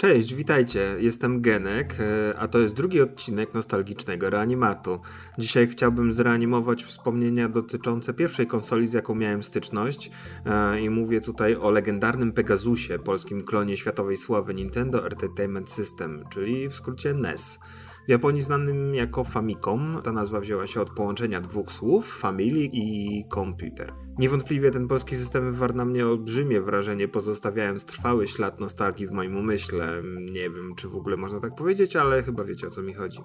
Cześć, witajcie. Jestem Genek, e, a to jest drugi odcinek nostalgicznego reanimatu. Dzisiaj chciałbym zreanimować wspomnienia dotyczące pierwszej konsoli, z jaką miałem styczność. E, I mówię tutaj o legendarnym Pegasusie, polskim klonie światowej sławy Nintendo Entertainment System, czyli w skrócie NES. W Japonii znanym jako Famicom, ta nazwa wzięła się od połączenia dwóch słów Family i Computer. Niewątpliwie ten polski system wywarł na mnie olbrzymie wrażenie, pozostawiając trwały ślad nostalgii w moim umyśle. Nie wiem, czy w ogóle można tak powiedzieć, ale chyba wiecie o co mi chodzi.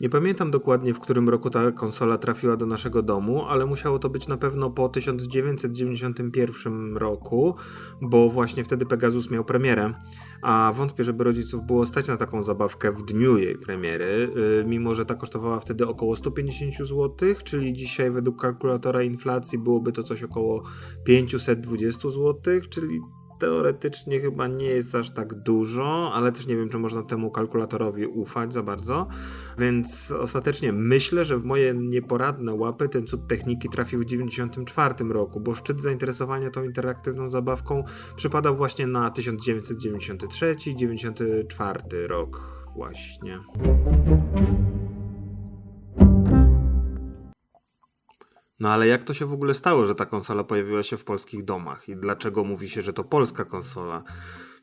Nie pamiętam dokładnie, w którym roku ta konsola trafiła do naszego domu, ale musiało to być na pewno po 1991 roku, bo właśnie wtedy Pegasus miał premierę, a wątpię, żeby rodziców było stać na taką zabawkę w dniu jej premiery, yy, mimo że ta kosztowała wtedy około 150 zł, czyli dzisiaj według kalkulatora inflacji byłoby to coś około 520 zł, czyli teoretycznie chyba nie jest aż tak dużo, ale też nie wiem, czy można temu kalkulatorowi ufać za bardzo. Więc ostatecznie myślę, że w moje nieporadne łapy ten cud techniki trafił w 1994 roku, bo szczyt zainteresowania tą interaktywną zabawką przypadał właśnie na 1993-94 rok właśnie. No ale jak to się w ogóle stało, że ta konsola pojawiła się w polskich domach i dlaczego mówi się, że to polska konsola?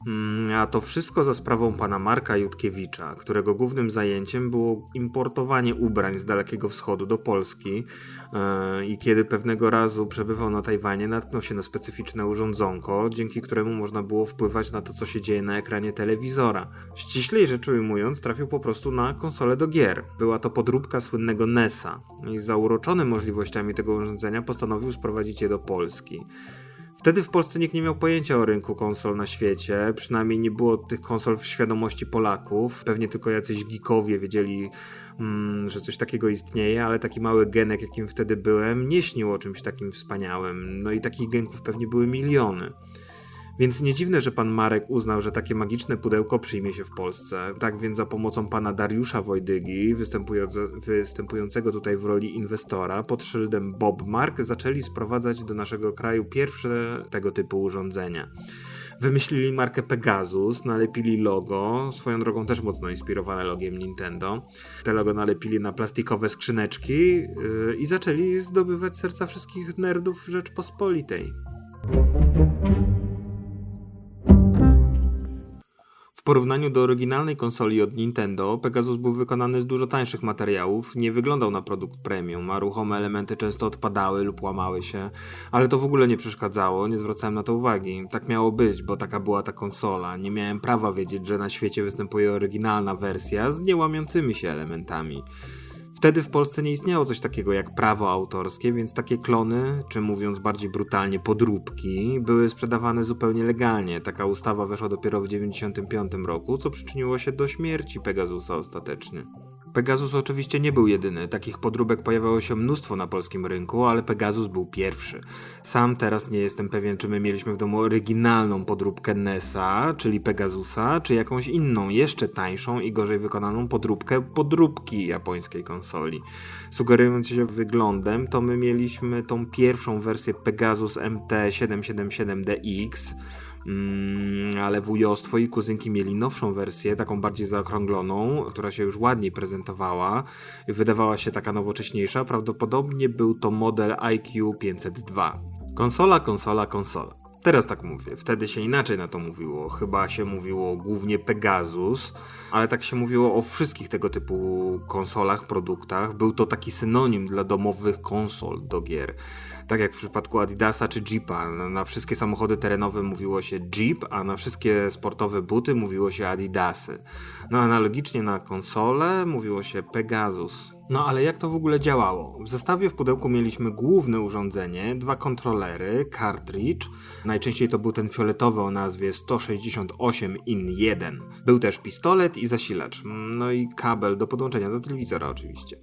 Mm, a to wszystko za sprawą pana Marka Jutkiewicza, którego głównym zajęciem było importowanie ubrań z Dalekiego Wschodu do Polski e, i kiedy pewnego razu przebywał na Tajwanie, natknął się na specyficzne urządzonko, dzięki któremu można było wpływać na to, co się dzieje na ekranie telewizora. Ściślej rzecz ujmując, trafił po prostu na konsolę do gier. Była to podróbka słynnego NESa i zauroczony możliwościami tego urządzenia postanowił sprowadzić je do Polski. Wtedy w Polsce nikt nie miał pojęcia o rynku konsol na świecie, przynajmniej nie było tych konsol w świadomości Polaków. Pewnie tylko jacyś geekowie wiedzieli, mm, że coś takiego istnieje, ale taki mały genek, jakim wtedy byłem, nie śnił o czymś takim wspaniałym. No i takich genków pewnie były miliony. Więc nie dziwne, że pan Marek uznał, że takie magiczne pudełko przyjmie się w Polsce. Tak więc za pomocą pana Dariusza Wojdygi, występującego tutaj w roli inwestora, pod szyldem Bob Mark, zaczęli sprowadzać do naszego kraju pierwsze tego typu urządzenia. Wymyślili markę Pegasus, nalepili logo, swoją drogą też mocno inspirowane logiem Nintendo. Te logo nalepili na plastikowe skrzyneczki yy, i zaczęli zdobywać serca wszystkich nerdów Rzeczpospolitej. W porównaniu do oryginalnej konsoli od Nintendo, Pegasus był wykonany z dużo tańszych materiałów, nie wyglądał na produkt premium, a ruchome elementy często odpadały lub łamały się, ale to w ogóle nie przeszkadzało, nie zwracałem na to uwagi. Tak miało być, bo taka była ta konsola. Nie miałem prawa wiedzieć, że na świecie występuje oryginalna wersja z niełamiącymi się elementami. Wtedy w Polsce nie istniało coś takiego jak prawo autorskie, więc takie klony, czy mówiąc bardziej brutalnie podróbki, były sprzedawane zupełnie legalnie. Taka ustawa weszła dopiero w 1995 roku, co przyczyniło się do śmierci Pegasusa ostatecznie. Pegasus oczywiście nie był jedyny, takich podróbek pojawiało się mnóstwo na polskim rynku, ale Pegasus był pierwszy. Sam teraz nie jestem pewien, czy my mieliśmy w domu oryginalną podróbkę NESa, czyli Pegasusa, czy jakąś inną, jeszcze tańszą i gorzej wykonaną podróbkę podróbki japońskiej konsoli. Sugerując się wyglądem, to my mieliśmy tą pierwszą wersję Pegasus MT777DX, Mm, ale wujostwo i kuzynki mieli nowszą wersję, taką bardziej zaokrągloną, która się już ładniej prezentowała. Wydawała się taka nowocześniejsza. Prawdopodobnie był to model IQ 502. Konsola, konsola, konsola. Teraz tak mówię, wtedy się inaczej na to mówiło. Chyba się mówiło głównie Pegasus, ale tak się mówiło o wszystkich tego typu konsolach, produktach. Był to taki synonim dla domowych konsol do gier. Tak jak w przypadku Adidasa czy Jeepa. Na wszystkie samochody terenowe mówiło się Jeep, a na wszystkie sportowe buty mówiło się Adidasy. No analogicznie na konsole mówiło się Pegasus. No ale jak to w ogóle działało? W zestawie w pudełku mieliśmy główne urządzenie, dwa kontrolery, cartridge. Najczęściej to był ten fioletowy o nazwie 168 in 1. Był też pistolet i zasilacz. No i kabel do podłączenia do telewizora oczywiście.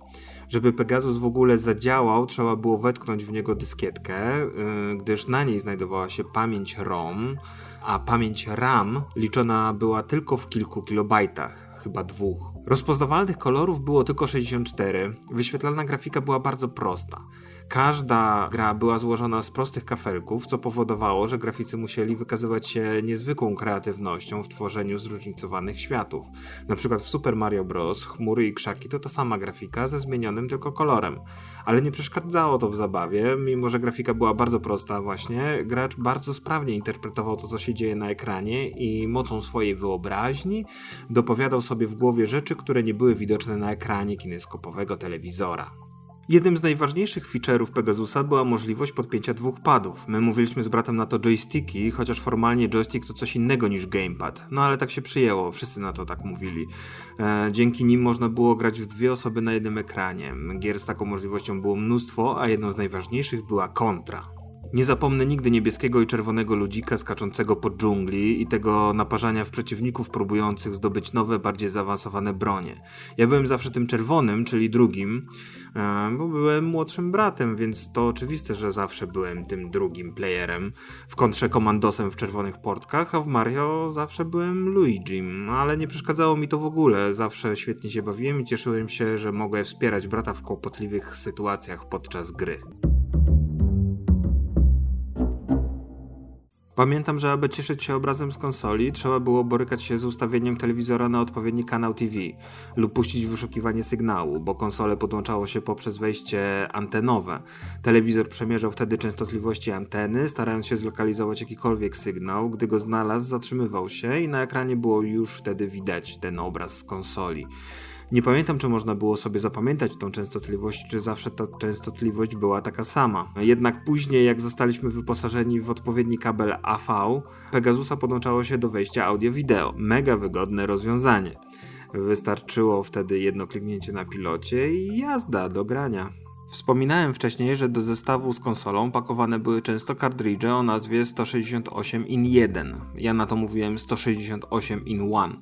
Żeby Pegasus w ogóle zadziałał, trzeba było wetknąć w niego dyskietkę, yy, gdyż na niej znajdowała się pamięć ROM, a pamięć RAM liczona była tylko w kilku kilobajtach, chyba dwóch. Rozpoznawalnych kolorów było tylko 64, wyświetlana grafika była bardzo prosta. Każda gra była złożona z prostych kafelków, co powodowało, że graficy musieli wykazywać się niezwykłą kreatywnością w tworzeniu zróżnicowanych światów. Na przykład w Super Mario Bros. chmury i krzaki to ta sama grafika ze zmienionym tylko kolorem. Ale nie przeszkadzało to w zabawie, mimo że grafika była bardzo prosta właśnie, gracz bardzo sprawnie interpretował to, co się dzieje na ekranie i mocą swojej wyobraźni dopowiadał sobie w głowie rzeczy, które nie były widoczne na ekranie kineskopowego telewizora. Jednym z najważniejszych feature'ów Pegasusa była możliwość podpięcia dwóch padów. My mówiliśmy z bratem na to joysticki, chociaż formalnie joystick to coś innego niż gamepad. No ale tak się przyjęło, wszyscy na to tak mówili. E, dzięki nim można było grać w dwie osoby na jednym ekranie. Gier z taką możliwością było mnóstwo, a jedną z najważniejszych była kontra. Nie zapomnę nigdy niebieskiego i czerwonego ludzika skaczącego po dżungli i tego naparzania w przeciwników próbujących zdobyć nowe, bardziej zaawansowane bronie. Ja byłem zawsze tym czerwonym, czyli drugim, e, bo byłem młodszym bratem, więc to oczywiste, że zawsze byłem tym drugim playerem. W kontrze komandosem w czerwonych portkach, a w Mario zawsze byłem Luigi, ale nie przeszkadzało mi to w ogóle. Zawsze świetnie się bawiłem i cieszyłem się, że mogę wspierać brata w kłopotliwych sytuacjach podczas gry. Pamiętam, że aby cieszyć się obrazem z konsoli, trzeba było borykać się z ustawieniem telewizora na odpowiedni kanał TV lub puścić wyszukiwanie sygnału, bo konsole podłączało się poprzez wejście antenowe. Telewizor przemierzał wtedy częstotliwości anteny, starając się zlokalizować jakikolwiek sygnał. Gdy go znalazł, zatrzymywał się i na ekranie było już wtedy widać ten obraz z konsoli. Nie pamiętam, czy można było sobie zapamiętać tą częstotliwość, czy zawsze ta częstotliwość była taka sama. Jednak później, jak zostaliśmy wyposażeni w odpowiedni kabel AV, Pegasusa podłączało się do wejścia audio-wideo. Mega wygodne rozwiązanie. Wystarczyło wtedy jedno kliknięcie na pilocie i jazda do grania. Wspominałem wcześniej, że do zestawu z konsolą pakowane były często kartridże o nazwie 168 in 1. Ja na to mówiłem 168 in 1.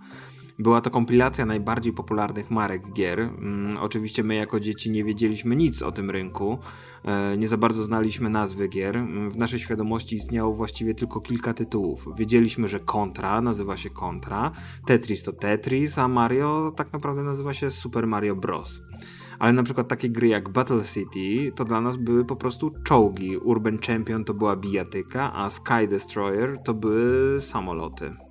Była to kompilacja najbardziej popularnych marek gier. Mm, oczywiście my jako dzieci nie wiedzieliśmy nic o tym rynku, e, nie za bardzo znaliśmy nazwy gier. Mm, w naszej świadomości istniało właściwie tylko kilka tytułów. Wiedzieliśmy, że Contra nazywa się Contra, Tetris to Tetris, a Mario tak naprawdę nazywa się Super Mario Bros. Ale na przykład takie gry jak Battle City to dla nas były po prostu czołgi. Urban Champion to była bijatyka, a Sky Destroyer to były samoloty.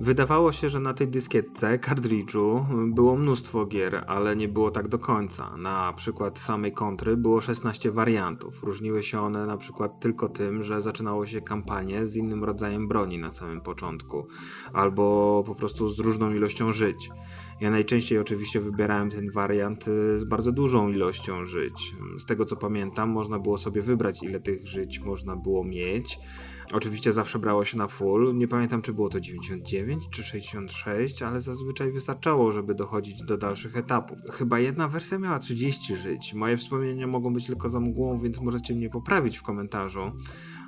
Wydawało się, że na tej dyskietce, kartridżu, było mnóstwo gier, ale nie było tak do końca. Na przykład samej kontry było 16 wariantów. Różniły się one na przykład tylko tym, że zaczynało się kampanię z innym rodzajem broni na samym początku, albo po prostu z różną ilością żyć. Ja najczęściej oczywiście wybierałem ten wariant y, z bardzo dużą ilością żyć. Z tego co pamiętam, można było sobie wybrać, ile tych żyć można było mieć Oczywiście zawsze brało się na full. Nie pamiętam, czy było to 99 czy 66, ale zazwyczaj wystarczało, żeby dochodzić do dalszych etapów. Chyba jedna wersja miała 30 żyć. Moje wspomnienia mogą być tylko za mgłą, więc możecie mnie poprawić w komentarzu.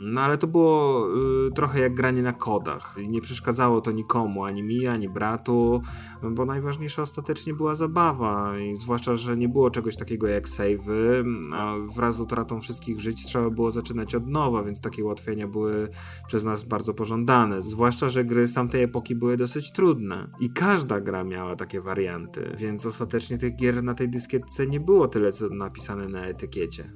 No ale to było y, trochę jak granie na kodach. Nie przeszkadzało to nikomu, ani mi, ani bratu, bo najważniejsza ostatecznie była zabawa. I zwłaszcza, że nie było czegoś takiego jak savey, a wraz z utratą wszystkich żyć trzeba było zaczynać od nowa, więc takie ułatwienia były przez nas bardzo pożądane. Zwłaszcza, że gry z tamtej epoki były dosyć trudne. I każda gra miała takie warianty, więc ostatecznie tych gier na tej dyskietce nie było tyle, co napisane na etykiecie.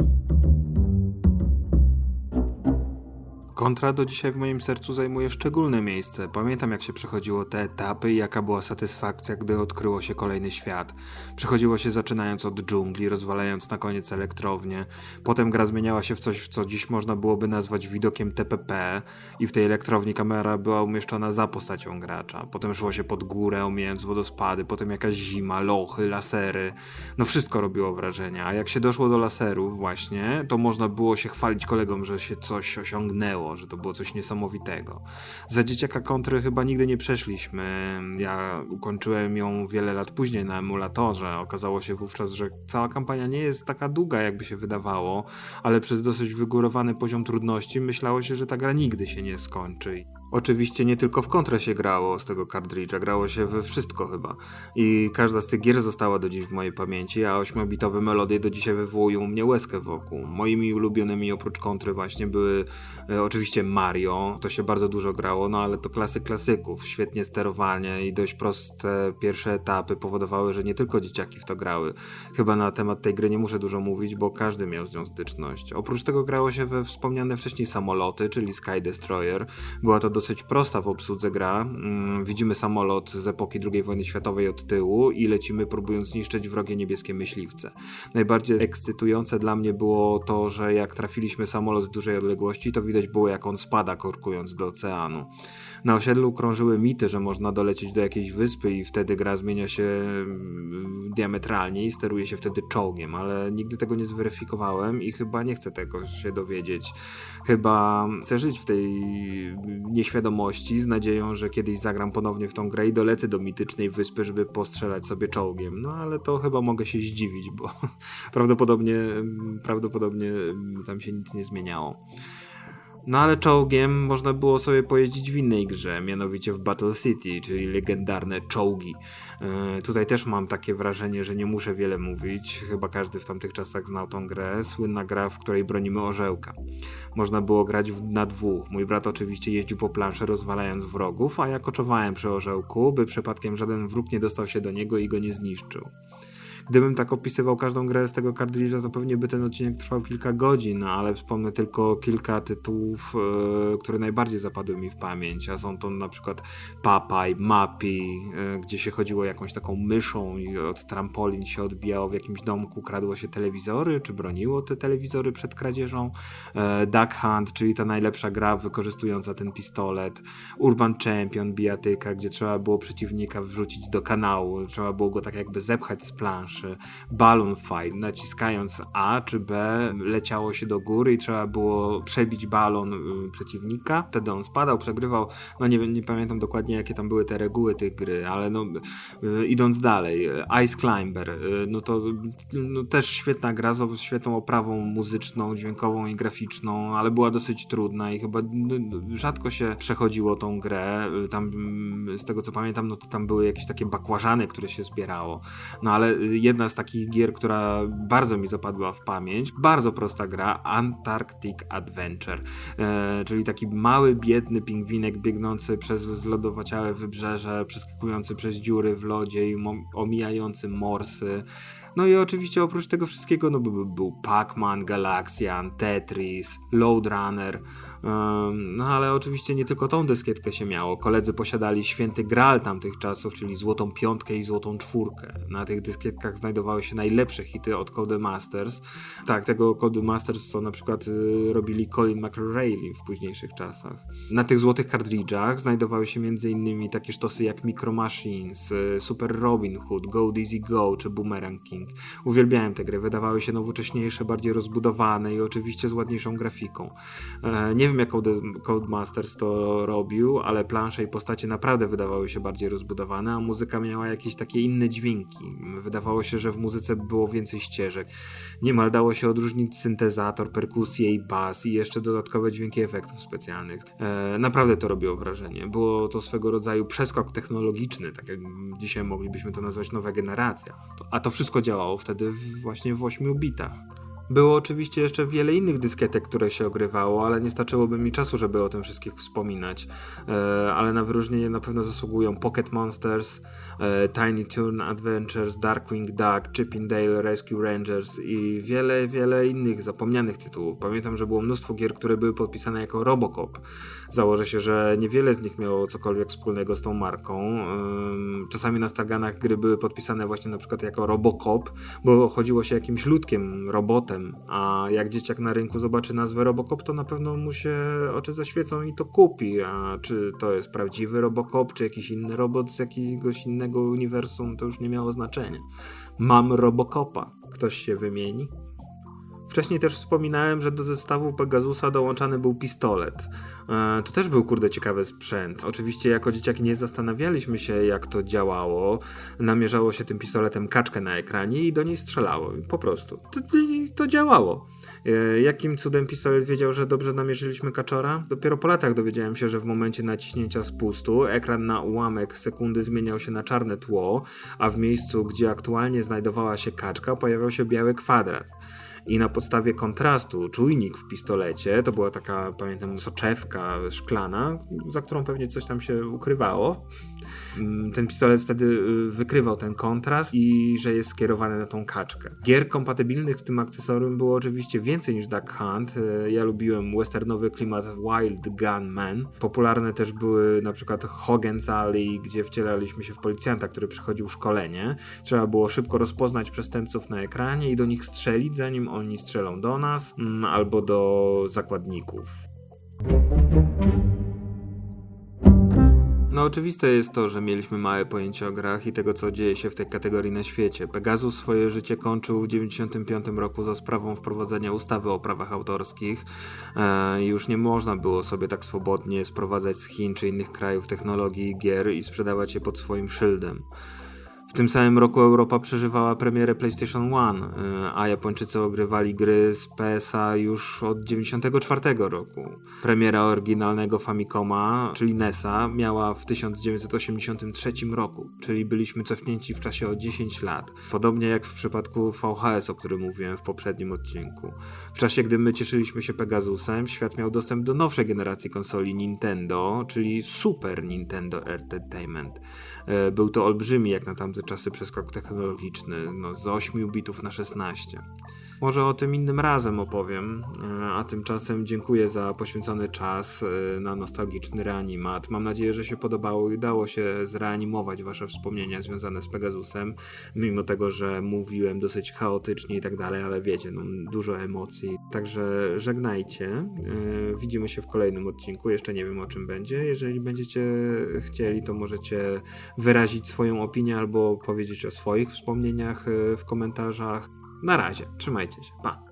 Kontra do dzisiaj w moim sercu zajmuje szczególne miejsce. Pamiętam jak się przechodziło te etapy i jaka była satysfakcja, gdy odkryło się kolejny świat. Przechodziło się zaczynając od dżungli, rozwalając na koniec elektrownię. Potem gra zmieniała się w coś, w co dziś można byłoby nazwać widokiem TPP i w tej elektrowni kamera była umieszczona za postacią gracza. Potem szło się pod górę, omijając wodospady, potem jakaś zima, lochy, lasery. No wszystko robiło wrażenie, a jak się doszło do laserów właśnie, to można było się chwalić kolegom, że się coś osiągnęło że to było coś niesamowitego. Za dzieciaka kontry chyba nigdy nie przeszliśmy. Ja ukończyłem ją wiele lat później na emulatorze. Okazało się wówczas, że cała kampania nie jest taka długa, jakby się wydawało, ale przez dosyć wygórowany poziom trudności myślało się, że ta gra nigdy się nie skończy. Oczywiście nie tylko w kontrę się grało z tego kartridża, grało się we wszystko chyba. I każda z tych gier została do dziś w mojej pamięci, a ośmiobitowe melodie do dzisiaj wywołują u mnie łezkę wokół. Moimi ulubionymi oprócz kontry właśnie były e, oczywiście Mario, to się bardzo dużo grało, no ale to klasy klasyków. Świetnie sterowanie i dość proste pierwsze etapy powodowały, że nie tylko dzieciaki w to grały. Chyba na temat tej gry nie muszę dużo mówić, bo każdy miał z nią styczność. Oprócz tego grało się we wspomniane wcześniej samoloty, czyli Sky Destroyer. Była to dosyć prosta w obsłudze gra. Mm, Widzimy samolot z epoki II wojny światowej od tyłu i lecimy próbując zniszczyć wrogie niebieskie myśliwce. Najbardziej ekscytujące dla mnie było to, że jak trafiliśmy samolot z dużej odległości, to widać było jak on spada korkując do oceanu. Na osiedlu krążyły mity, że można dolecieć do jakiejś wyspy i wtedy gra zmienia się mm, diametralnie i steruje się wtedy czołgiem, ale nigdy tego nie zweryfikowałem i chyba nie chcę tego się dowiedzieć. Chyba chcę żyć w tej nieświadomości z nadzieją, że kiedyś zagram ponownie w tą grę i dolecę do mitycznej wyspy, żeby postrzelać sobie czołgiem. No ale to chyba mogę się zdziwić, bo prawdopodobnie, prawdopodobnie tam się nic nie zmieniało. No ale czołgiem można było sobie pojeździć w innej grze, mianowicie w Battle City, czyli legendarne czołgi. Yy, tutaj też mam takie wrażenie, że nie muszę wiele mówić, chyba każdy w tamtych czasach znał tą grę. Słynna gra, w której bronimy orzełka. Można było grać w, na dwóch. Mój brat oczywiście jeździł po planszy rozwalając wrogów, a ja koczowałem przy orzełku, by przypadkiem żaden wróg nie dostał się do niego i go nie zniszczył. Gdybym tak opisywał każdą grę z tego kartridża, to pewnie by ten odcinek trwał kilka godzin, no, ale wspomnę tylko kilka tytułów, e, które najbardziej zapadły mi w pamięć, a są to na przykład Papaj, Mapi, e, gdzie się chodziło jakąś taką myszą i od trampolin się odbijało w jakimś domku, kradło się telewizory, czy broniło te telewizory przed kradzieżą, e, Duck Hunt, czyli ta najlepsza gra wykorzystująca ten pistolet, Urban Champion, bijatyka, gdzie trzeba było przeciwnika wrzucić do kanału, trzeba było go tak jakby zepchać z planszy, Balloon Fight, naciskając A czy B leciało się do góry i trzeba było przebić balon y, przeciwnika, wtedy on spadał, przegrywał, no nie, nie pamiętam dokładnie jakie tam były te reguły tych gry, ale no y, idąc dalej, Ice Climber, y, no to no, też świetna gra z świetną oprawą muzyczną, dźwiękową i graficzną, ale była dosyć trudna i chyba no, rzadko się przechodziło tą grę, tam z tego co pamiętam, no to tam były jakieś takie bakłażany, które się zbierało, no ale jedna z takich gier, która bardzo mi zapadła w pamięć. Bardzo prosta gra, Antarctic Adventure, e, czyli taki mały, biedny pingwinek biegnący przez zlodowaciałe wybrzeże, przeskakujący przez dziury w lodzie i omijający morsy. No i oczywiście oprócz tego wszystkiego no, był, Pac-Man, Galaxian, Tetris, Load Runner. No ale oczywiście nie tylko tą dyskietkę się miało. Koledzy posiadali święty graal tamtych czasów, czyli złotą piątkę i złotą czwórkę. Na tych dyskietkach znajdowały się najlepsze hity od Codemasters. Tak, tego Codemasters, co na przykład y, robili Colin McRae w późniejszych czasach. Na tych złotych kartridżach znajdowały się m.in. takie sztosy jak Micro Machines, y, Super Robin Hood, Go Dizzy Go czy Boomerang King. Uwielbiałem te gry, wydawały się nowocześniejsze, bardziej rozbudowane i oczywiście z ładniejszą grafiką. E, nie wiem jak Codemasters to robił, ale plansze i postacie naprawdę wydawały się bardziej rozbudowane, a muzyka miała jakieś takie inne dźwięki. Wydawało się, że w muzyce było więcej ścieżek. Niemal dało się odróżnić syntezator, perkusję i bas i jeszcze dodatkowe dźwięki efektów specjalnych. E, naprawdę to robiło wrażenie. Było to swego rodzaju przeskok technologiczny, tak jak dzisiaj moglibyśmy to nazwać nowa generacja. A to wszystko działało wtedy właśnie w 8 bitach. Było oczywiście jeszcze wiele innych dyskietek, które się ogrywało, ale nie starczyłoby mi czasu, żeby o tym wszystkich wspominać. E, ale na wyróżnienie na pewno zasługują Pocket Monsters, e, Tiny Toon Adventures, Darkwing Duck, Chippendale Rescue Rangers i wiele, wiele innych zapomnianych tytułów. Pamiętam, że było mnóstwo gier, które były podpisane jako Robocop. Założę się, że niewiele z nich miało cokolwiek wspólnego z tą marką. Czasami na staganach gry były podpisane właśnie na przykład jako Robocop, bo chodziło się jakimś ludkiem, robotem, a jak dzieciak na rynku zobaczy nazwę Robocop, to na pewno mu się oczy zaświecą i to kupi. A czy to jest prawdziwy Robocop, czy jakiś inny robot z jakiegoś innego uniwersum, to już nie miało znaczenia. Mam Robocopa. Ktoś się wymieni? Wcześniej też wspominałem, że do zestawu Pegasusa dołączany był pistolet. E, To też był kurde ciekawy sprzęt. Oczywiście jako dzieciaki nie zastanawialiśmy się jak to działało. Namierzało się tym pistoletem kaczkę na ekranie i do niej strzelało. Po prostu. To, to działało. E, Jakim cudem pistolet wiedział, że dobrze namierzyliśmy kaczora? Dopiero po latach dowiedziałem się, że w momencie naciśnięcia spustu ekran na ułamek sekundy zmieniał się na czarne tło, a w miejscu, gdzie aktualnie znajdowała się kaczka, pojawiał się biały kwadrat. I na podstawie kontrastu czujnik w pistolecie, to była taka, pamiętam, soczewka szklana, za którą pewnie coś tam się ukrywało. Mm, Ten pistolet wtedy y, wykrywał ten kontrast i że jest skierowany na tą kaczkę. Gier kompatybilnych z tym akcesorium było oczywiście więcej niż Duck Hunt. Y, Ja lubiłem westernowy klimat Wild Gunman. Popularne też były na przykład Hogan's Alley, gdzie wcielaliśmy się w policjanta, który przechodził szkolenie. Trzeba było szybko rozpoznać przestępców na ekranie i do nich strzelić, zanim oni strzelą do nas mm, albo do zakładników. No oczywiste jest to, że mieliśmy małe pojęcie o grach i tego, co dzieje się w tej kategorii na świecie. Pegasus swoje życie kończył w 1995 roku za sprawą wprowadzenia ustawy o prawach autorskich. E, już nie można było sobie tak swobodnie sprowadzać z Chin czy innych krajów technologii gier i sprzedawać je pod swoim szyldem. W tym samym roku Europa przeżywała premierę PlayStation 1, y, a Japończycy ogrywali gry z PSA już od 1994 roku. Premiera oryginalnego Famicoma, czyli NESa, miała w 1983 roku, czyli byliśmy cofnięci w czasie o 10 lat. Podobnie jak w przypadku VHS, o którym mówiłem w poprzednim odcinku. W czasie, gdy my cieszyliśmy się Pegasusem, świat miał dostęp do nowszej generacji konsoli Nintendo, czyli Super Nintendo Entertainment. E, Był to olbrzymi jak na tamte czasy przeskok technologiczny, no, z 8 bitów na 16. Może o tym innym razem opowiem, e, a tymczasem dziękuję za poświęcony czas e, na nostalgiczny reanimat. Mam nadzieję, że się podobało i udało się zreanimować wasze wspomnienia związane z Pegasusem, mimo tego, że mówiłem dosyć chaotycznie i tak dalej, ale wiecie, no, dużo emocji. Także żegnajcie. E, Widzimy się w kolejnym odcinku. Jeszcze nie wiem o czym będzie. Jeżeli będziecie chcieli, to możecie wyrazić swoją opinię albo powiedzieć o swoich wspomnieniach w komentarzach. Na razie, trzymajcie się. Pa.